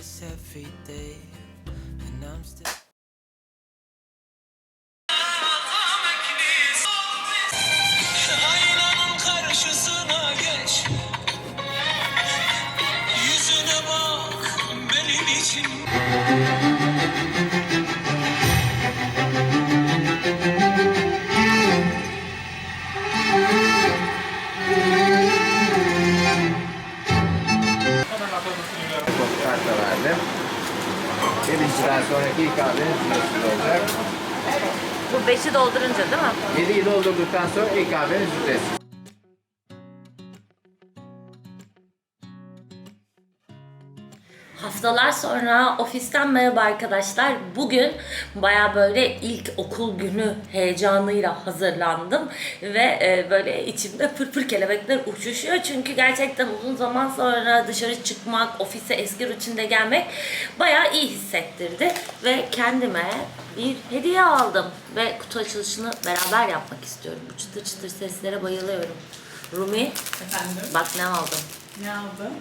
this every day, and I'm still. Yüzüne bak benim için Yedinciden sonraki ilk kahveniz ücretsiz olacak. Bu 5'i doldurunca değil mi? Yediyi doldurduktan sonra ilk kahveniz ücretsiz. Haftalar sonra ofisten merhaba arkadaşlar. Bugün baya böyle ilk okul günü heyecanıyla hazırlandım ve e, böyle içimde pırpır kelebekler uçuşuyor. Çünkü gerçekten uzun zaman sonra dışarı çıkmak, ofise eski rutinde gelmek baya iyi hissettirdi ve kendime bir hediye aldım ve kutu açılışını beraber yapmak istiyorum. Bu çıtır çıtır seslere bayılıyorum. Rumi, Efendim? bak ne aldım. Ne aldın?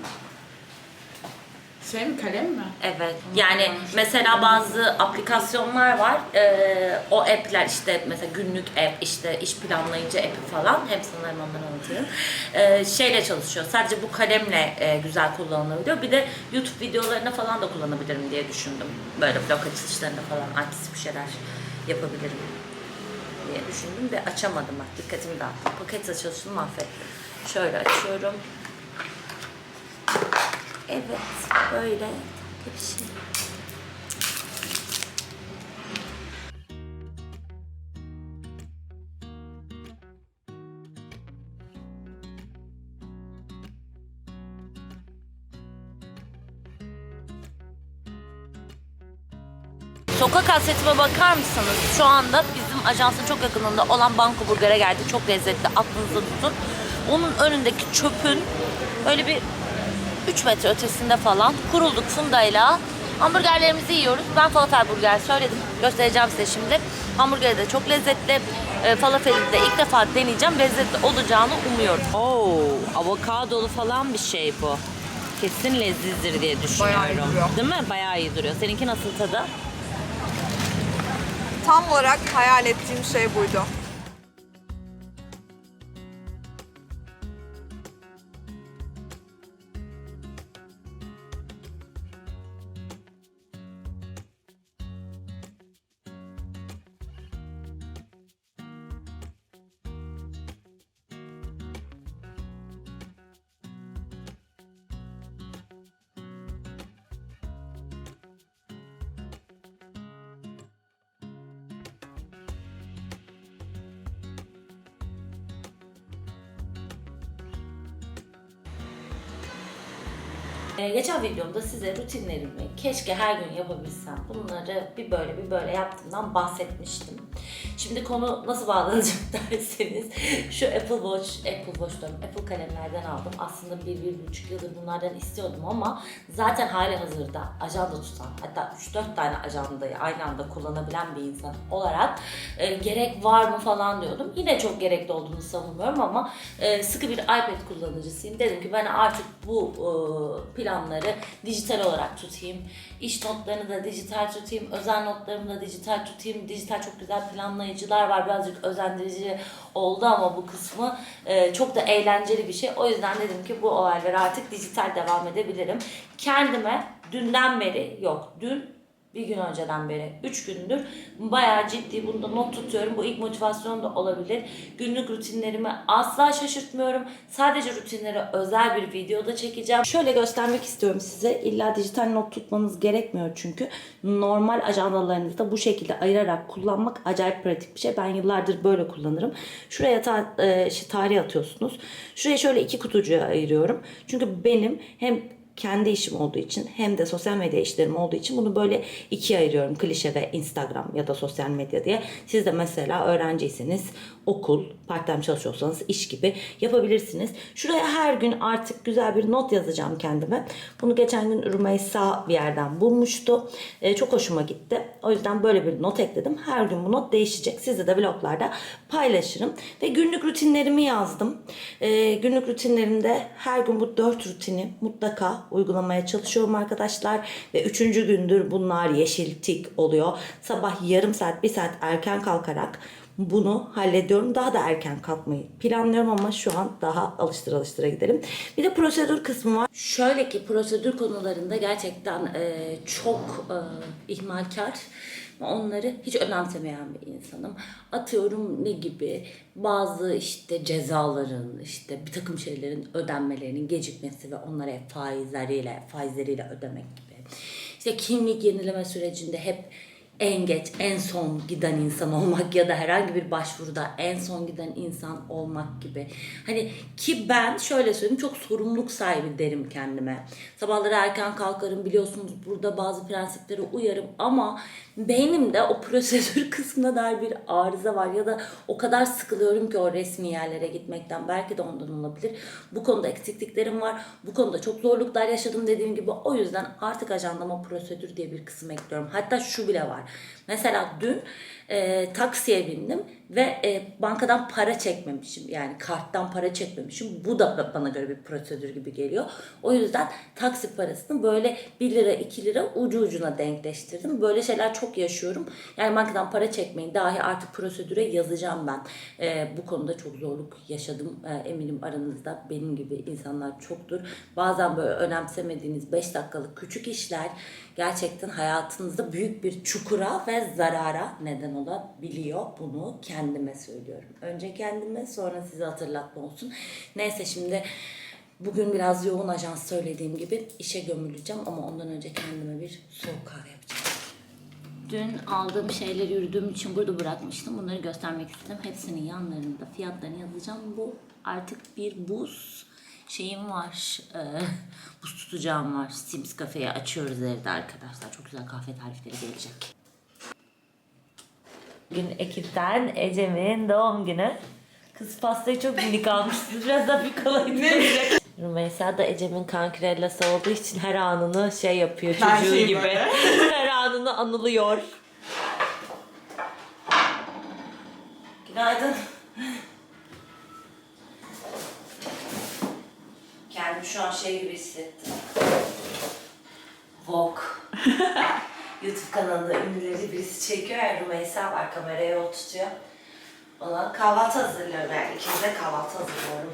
Şey mi kalem mi? Evet. Yani mesela bazı aplikasyonlar var. Ee, o app'ler işte mesela günlük app, işte iş planlayıcı app'i falan. Hep sanırım ondan anlatıyorum. Ee, şeyle çalışıyor. Sadece bu kalemle e, güzel kullanılabiliyor. Bir de YouTube videolarına falan da kullanabilirim diye düşündüm. Böyle blog açılışlarında falan artistik bir şeyler yapabilirim diye düşündüm de açamadım bak dikkatimi dağıttım. Paket açılışını mahvettim. Şöyle açıyorum. Evet, böyle tatlı bir şey. Sokak hasretime bakar mısınız? Şu anda bizim ajansın çok yakınında olan Banko Burger'e geldi. Çok lezzetli. Aklınızda tutun. Onun önündeki çöpün böyle bir 3 metre ötesinde falan kurulduk Funda'yla. Hamburgerlerimizi yiyoruz. Ben falafel burger söyledim. Göstereceğim size şimdi. Hamburgeri de çok lezzetli. E, falafeli de ilk defa deneyeceğim. Lezzetli olacağını umuyorum. Oo, avokadolu falan bir şey bu. Kesin lezzetlidir diye düşünüyorum. Bayağı iyi duruyor. Değil mi? Bayağı iyi duruyor. Seninki nasıl tadı? Tam olarak hayal ettiğim şey buydu. Geçen videomda size rutinlerimi keşke her gün yapabilsem bunları bir böyle bir böyle yaptığımdan bahsetmiştim. Şimdi konu nasıl bağlanacak derseniz şu Apple Watch, Apple Watch diyorum, Apple kalemlerden aldım. Aslında bir, bir buçuk yıldır bunlardan istiyordum ama zaten hali hazırda ajanda tutan hatta 3-4 tane ajandayı aynı anda kullanabilen bir insan olarak e, gerek var mı falan diyordum. Yine çok gerekli olduğunu savunmuyorum ama e, sıkı bir iPad kullanıcısıyım. Dedim ki ben artık bu e, planları dijital olarak tutayım. İş notlarını da dijital tutayım. Özel notlarımı da dijital tutayım. Dijital çok güzel planlayıcılar var. Birazcık özendirici oldu ama bu kısmı e, çok da eğlenceli bir şey. O yüzden dedim ki bu olaylara artık dijital devam edebilirim. Kendime dünden beri yok dün bir gün önceden beri, 3 gündür bayağı ciddi bunda not tutuyorum. Bu ilk motivasyon da olabilir. Günlük rutinlerimi asla şaşırtmıyorum. Sadece rutinlere özel bir videoda çekeceğim. Şöyle göstermek istiyorum size. İlla dijital not tutmanız gerekmiyor çünkü. Normal ajandalarınızda bu şekilde ayırarak kullanmak acayip pratik bir şey. Ben yıllardır böyle kullanırım. Şuraya ta, e, tarih atıyorsunuz. Şuraya şöyle iki kutucuğa ayırıyorum. Çünkü benim hem kendi işim olduğu için hem de sosyal medya işlerim olduğu için bunu böyle ikiye ayırıyorum. Klişe ve Instagram ya da sosyal medya diye. Siz de mesela öğrenciyseniz okul, part-time çalışıyorsanız iş gibi yapabilirsiniz. Şuraya her gün artık güzel bir not yazacağım kendime. Bunu geçen gün Rümeysa bir yerden bulmuştu. Ee, çok hoşuma gitti. O yüzden böyle bir not ekledim. Her gün bu not değişecek. Sizle de vloglarda paylaşırım. Ve günlük rutinlerimi yazdım. Ee, günlük rutinlerimde her gün bu dört rutini mutlaka uygulamaya çalışıyorum arkadaşlar. Ve üçüncü gündür bunlar yeşil tik oluyor. Sabah yarım saat, bir saat erken kalkarak bunu hallediyorum. Daha da erken kalkmayı planlıyorum ama şu an daha alıştır alıştıra gidelim. Bir de prosedür kısmı var. Şöyle ki prosedür konularında gerçekten e, çok e, ihmalkar onları hiç önemsemeyen bir insanım. Atıyorum ne gibi bazı işte cezaların işte bir takım şeylerin ödenmelerinin gecikmesi ve onlara faizleriyle faizleriyle ödemek gibi. İşte kimlik yenileme sürecinde hep en geç, en son giden insan olmak ya da herhangi bir başvuruda en son giden insan olmak gibi. Hani ki ben şöyle söyleyeyim çok sorumluluk sahibi derim kendime. Sabahları erken kalkarım biliyorsunuz burada bazı prensiplere uyarım ama beynimde o prosedür kısmına dair bir arıza var ya da o kadar sıkılıyorum ki o resmi yerlere gitmekten belki de ondan olabilir. Bu konuda eksikliklerim var. Bu konuda çok zorluklar yaşadım dediğim gibi o yüzden artık ajandama prosedür diye bir kısım ekliyorum. Hatta şu bile var. Mesela dün e, taksiye bindim ve e, bankadan para çekmemişim. Yani karttan para çekmemişim. Bu da bana göre bir prosedür gibi geliyor. O yüzden taksi parasını böyle 1 lira 2 lira ucu ucuna denkleştirdim. Böyle şeyler çok yaşıyorum. Yani bankadan para çekmeyin dahi artık prosedüre yazacağım ben. E, bu konuda çok zorluk yaşadım. E, eminim aranızda benim gibi insanlar çoktur. Bazen böyle önemsemediğiniz 5 dakikalık küçük işler gerçekten hayatınızda büyük bir çukura ve zarara neden olabiliyor. Bunu kendime söylüyorum. Önce kendime sonra size hatırlatma olsun. Neyse şimdi bugün biraz yoğun ajans söylediğim gibi işe gömüleceğim ama ondan önce kendime bir soğuk kahve yapacağım. Dün aldığım şeyleri yürüdüğüm için burada bırakmıştım. Bunları göstermek istedim. Hepsinin yanlarında fiyatlarını yazacağım. Bu artık bir buz şeyim var. Ee, buz tutacağım var. Sims kafeyi açıyoruz evde arkadaşlar. Çok güzel kahve tarifleri gelecek. Bugün ekipten Ecem'in doğum günü. Kız pastayı çok minik almışsınız. Biraz daha büyük olaydı. Rümeysa da Ecem'in kankirellası olduğu için her anını şey yapıyor çocuğu Her şeyi gibi. böyle. her anını anılıyor. Günaydın. Kendimi şu an şey gibi hissettim. YouTube kanalında ünlüleri birisi çekiyor ya Rümeysa var kameraya o tutuyor. Ona kahvaltı hazırlıyorum yani ikimiz de kahvaltı hazırlıyorum.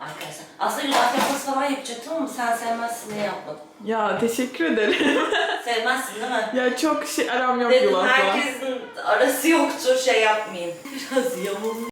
Arkadaşlar aslında yulaf yapması falan yapacaktım ama sen sevmezsin diye yapmadım. Ya teşekkür ederim. Sevmezsin değil mi? ya çok şey aram yok Dedim yulafla. herkesin arası yoktur şey yapmayayım. Biraz yamulmuş.